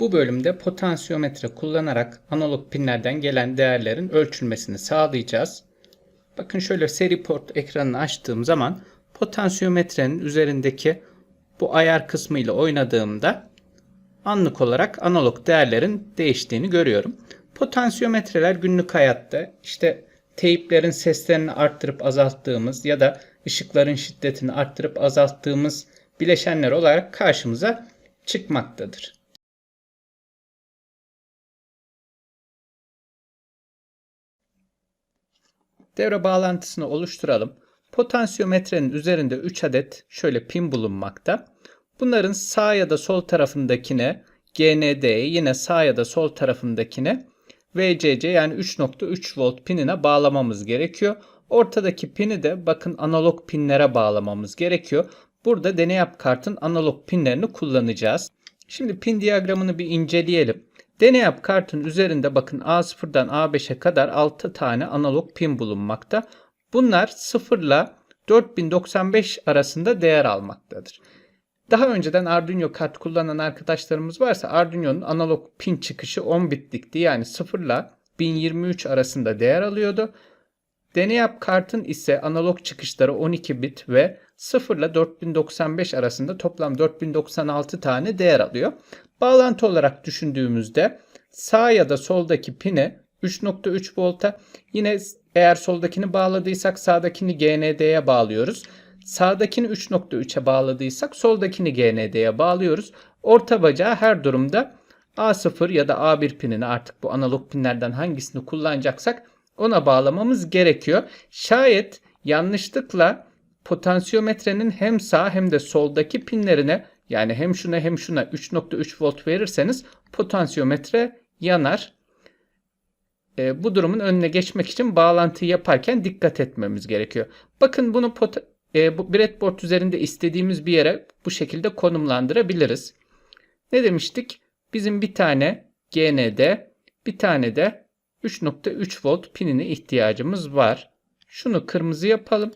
Bu bölümde potansiyometre kullanarak analog pinlerden gelen değerlerin ölçülmesini sağlayacağız. Bakın şöyle seri port ekranını açtığım zaman potansiyometrenin üzerindeki bu ayar kısmı ile oynadığımda anlık olarak analog değerlerin değiştiğini görüyorum. Potansiyometreler günlük hayatta işte teyplerin seslerini arttırıp azalttığımız ya da ışıkların şiddetini arttırıp azalttığımız bileşenler olarak karşımıza çıkmaktadır. Devre bağlantısını oluşturalım. Potansiyometrenin üzerinde 3 adet şöyle pin bulunmakta. Bunların sağ ya da sol tarafındakine GND'ye yine sağ ya da sol tarafındakine VCC yani 3.3 volt pinine bağlamamız gerekiyor. Ortadaki pini de bakın analog pinlere bağlamamız gerekiyor. Burada deney yap kartın analog pinlerini kullanacağız. Şimdi pin diyagramını bir inceleyelim. Deney yap kartın üzerinde bakın A0'dan A5'e kadar 6 tane analog pin bulunmakta. Bunlar 0 ile 4095 arasında değer almaktadır. Daha önceden Arduino kart kullanan arkadaşlarımız varsa Arduino'nun analog pin çıkışı 10 bitlikti. Yani 0 ile 1023 arasında değer alıyordu. Deneyap kartın ise analog çıkışları 12 bit ve 0 ile 4095 arasında toplam 4096 tane değer alıyor. Bağlantı olarak düşündüğümüzde sağ ya da soldaki pini 3.3 volta yine eğer soldakini bağladıysak sağdakini GND'ye bağlıyoruz. Sağdakini 3.3'e bağladıysak soldakini GND'ye bağlıyoruz. Orta bacağı her durumda A0 ya da A1 pinini artık bu analog pinlerden hangisini kullanacaksak ona bağlamamız gerekiyor. Şayet yanlışlıkla potansiyometrenin hem sağ hem de soldaki pinlerine yani hem şuna hem şuna 3.3 volt verirseniz potansiyometre yanar. E, bu durumun önüne geçmek için bağlantıyı yaparken dikkat etmemiz gerekiyor. Bakın bunu e, bu breadboard üzerinde istediğimiz bir yere bu şekilde konumlandırabiliriz. Ne demiştik? Bizim bir tane GND, bir tane de 3.3 volt pinine ihtiyacımız var. Şunu kırmızı yapalım.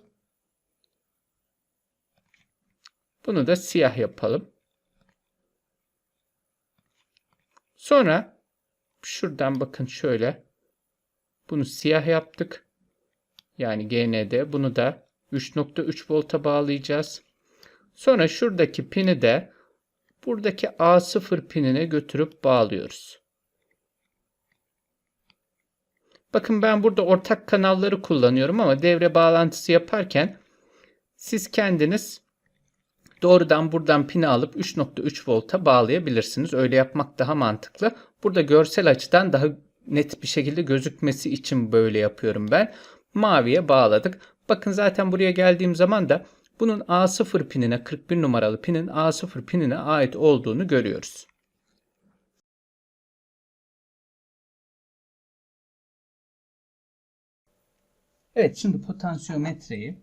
Bunu da siyah yapalım. Sonra şuradan bakın şöyle. Bunu siyah yaptık. Yani GND. Bunu da 3.3 volta bağlayacağız. Sonra şuradaki pini de buradaki A0 pinine götürüp bağlıyoruz. Bakın ben burada ortak kanalları kullanıyorum ama devre bağlantısı yaparken siz kendiniz doğrudan buradan pini alıp 3.3 volta bağlayabilirsiniz. Öyle yapmak daha mantıklı. Burada görsel açıdan daha net bir şekilde gözükmesi için böyle yapıyorum ben. Maviye bağladık. Bakın zaten buraya geldiğim zaman da bunun A0 pinine 41 numaralı pinin A0 pinine ait olduğunu görüyoruz. Evet şimdi potansiyometreyi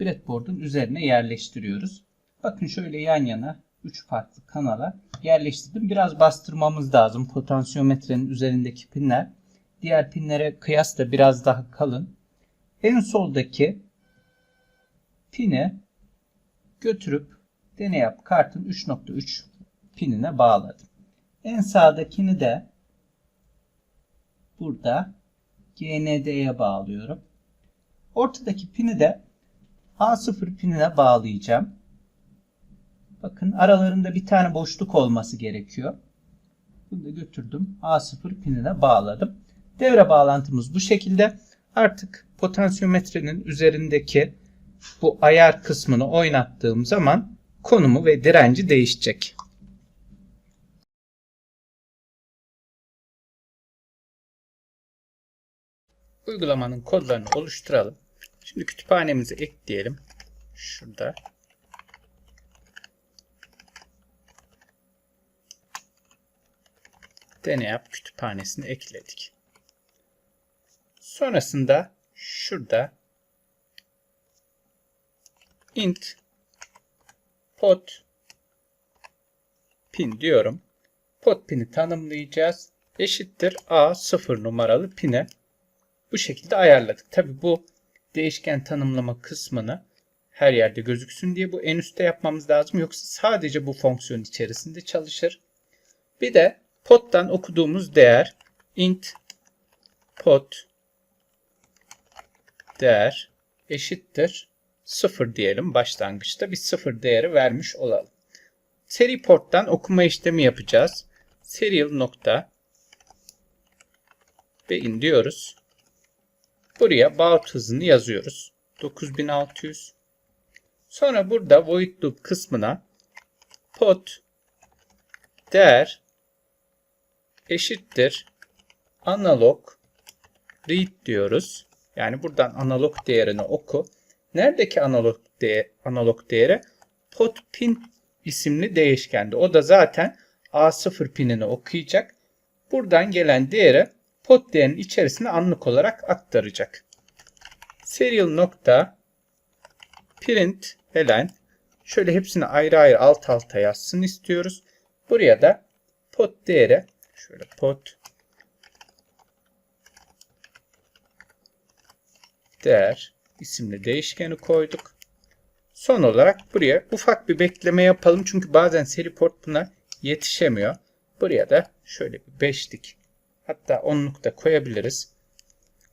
breadboard'un üzerine yerleştiriyoruz. Bakın şöyle yan yana 3 farklı kanala yerleştirdim. Biraz bastırmamız lazım. Potansiyometrenin üzerindeki pinler diğer pinlere kıyasla biraz daha kalın. En soldaki pini götürüp deney yap kartın 3.3 pinine bağladım. En sağdakini de burada GND'ye bağlıyorum. Ortadaki pini de A0 pinine bağlayacağım. Bakın aralarında bir tane boşluk olması gerekiyor. Bunu da götürdüm. A0 pinine bağladım. Devre bağlantımız bu şekilde. Artık potansiyometrenin üzerindeki bu ayar kısmını oynattığım zaman konumu ve direnci değişecek. Uygulamanın kodlarını oluşturalım. Şimdi kütüphanemizi ekleyelim. Şurada. Deney yap kütüphanesini ekledik. Sonrasında şurada int pot pin diyorum. Pot pini tanımlayacağız. Eşittir A 0 numaralı pine bu şekilde ayarladık. Tabi bu değişken tanımlama kısmını her yerde gözüksün diye bu en üstte yapmamız lazım. Yoksa sadece bu fonksiyon içerisinde çalışır. Bir de Pottan okuduğumuz değer int pot değer eşittir 0 diyelim başlangıçta bir 0 değeri vermiş olalım. Seri porttan okuma işlemi yapacağız. Serial nokta ve in diyoruz. Buraya baud hızını yazıyoruz. 9600. Sonra burada void loop kısmına pot değer eşittir analog read diyoruz. Yani buradan analog değerini oku. Neredeki analog, değer, analog değeri? Pot pin isimli değişkende. O da zaten A0 pinini okuyacak. Buradan gelen değeri pot değerinin içerisine anlık olarak aktaracak. Serial nokta print helen şöyle hepsini ayrı ayrı alt alta yazsın istiyoruz. Buraya da pot değeri şöyle pot değer isimli değişkeni koyduk. Son olarak buraya ufak bir bekleme yapalım. Çünkü bazen seri port buna yetişemiyor. Buraya da şöyle bir 5'lik hatta 10'luk da koyabiliriz.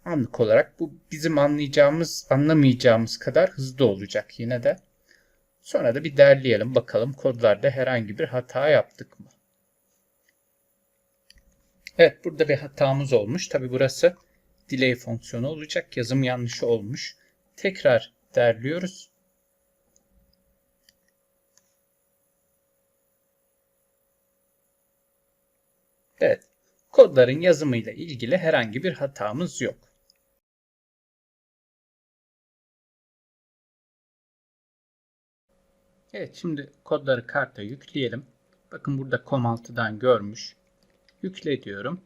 Anlık olarak bu bizim anlayacağımız, anlamayacağımız kadar hızlı olacak yine de. Sonra da bir derleyelim bakalım kodlarda herhangi bir hata yaptık mı? Evet burada bir hatamız olmuş. Tabi burası delay fonksiyonu olacak. Yazım yanlışı olmuş. Tekrar derliyoruz. Evet. Kodların yazımıyla ilgili herhangi bir hatamız yok. Evet şimdi kodları karta yükleyelim. Bakın burada COM6'dan görmüş. Yükle diyorum.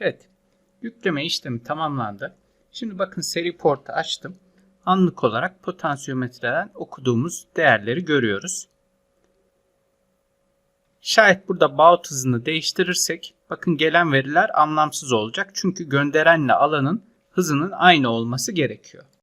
Evet. Yükleme işlemi tamamlandı. Şimdi bakın seri portu açtım. Anlık olarak potansiyometreden okuduğumuz değerleri görüyoruz. Şayet burada baud hızını değiştirirsek bakın gelen veriler anlamsız olacak. Çünkü gönderenle alanın hızının aynı olması gerekiyor.